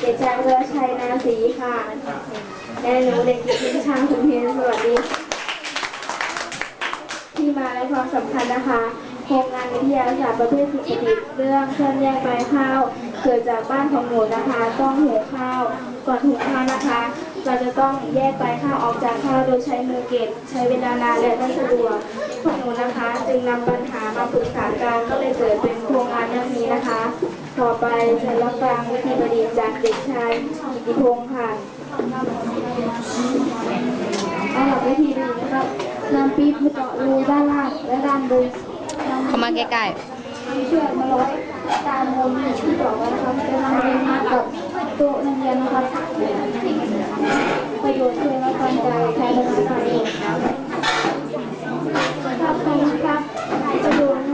เด็กชายเวรชัยนาศีค่ะและหนูเด็กหญิงช่างคุณเพียรสวัสดี ที่มาและความสำคัญนะคะโครงงานวิทยาศาสตร์ประเภทสิ่งประดิษฐ์เรื่องเครื่องแยกใบข้าว เกิดจากบ้านของหนูนะคะ ต้องหุงข้าว ก่อนหุงข้าวนะคะ เราจะต้องแยกใบข้าวออกจากข้าวโดยใช้มือเก็บ ใช้เวลานานและไม่สะดวกพวกหนูนะคะ จึงนำปัญหามาปรึกษากันก็เลยเกิดเป็นโครงงานเรื่องนี้นะคะ ต่อไปจะรับฟังวิธีประดิษฐ์จากเด็กชายกิติพงศ์ค่ะเอาหลักวิธีประดิษฐ์นะครับนำปี๊บมาเจาะรูด้านล่างและด้านบนนำเข้ามาใกล้เชือกมาร้อยตามมุมที่บอกไว้นะครับจะนำไปมากับโต๊ะนักเรียนนะครับประโยชน์คือรับฟังใจแทนพนักงานเองครับขอบคุณครับประโยชน์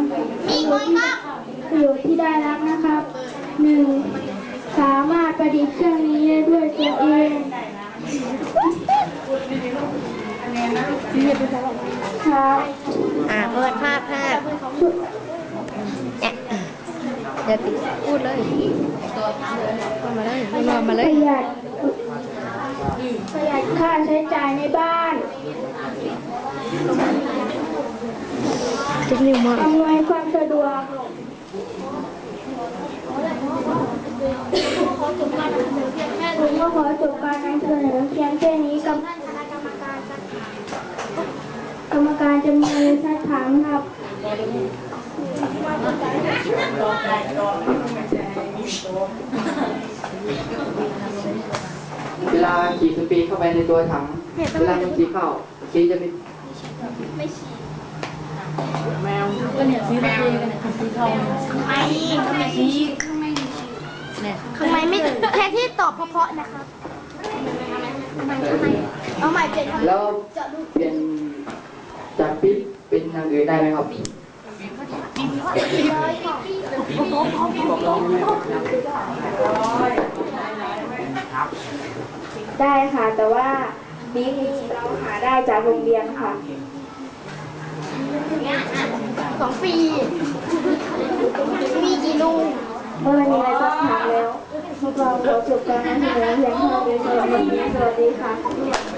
ประโยชน์ที่ประโยชน์ที่ได้รับนะครับหนึ่งสามารถประ ดิษฐ์เครื่องนี้ได้ด้วยตัวเองครับๆอ่าเปิดภาพภาพเนี่ยเดี๋ยวติพูดเลยพูดมาเลยพูดมาปเลระย หยัดประหยัดค่าใช้จ่ายในบ้านทุกนิ้วมากอำนวยความสะดวกผม ก็ขอจบการนำเสนอเพียงแค่นี้กับกรรมการจะมีอะไรสักถามครับเวลาฉีดสปรย์เข้าไปในตัวถังเวลามันฉีเข้าสเปรย์จะไม่เนี่ยทำไม ไม่แค่ที่ตอบเพราะๆนะครับเอาใหม่เปลี่ยนคำแล้วเปลี่ยนจากปิ๊บเป็นอย่างอื่นได้ไหมครับได้ค่ะ แต่ว่าบิ๊กเราหาได้จากโรงเรียนค่ะ ของฟรี มีกี่ลูก เมื่อวันนี้เราจะถามแล้วพวกเรา ขอจบการนำเสนอเพียงเท่านี้สวัสดีสวัสดีค่ะ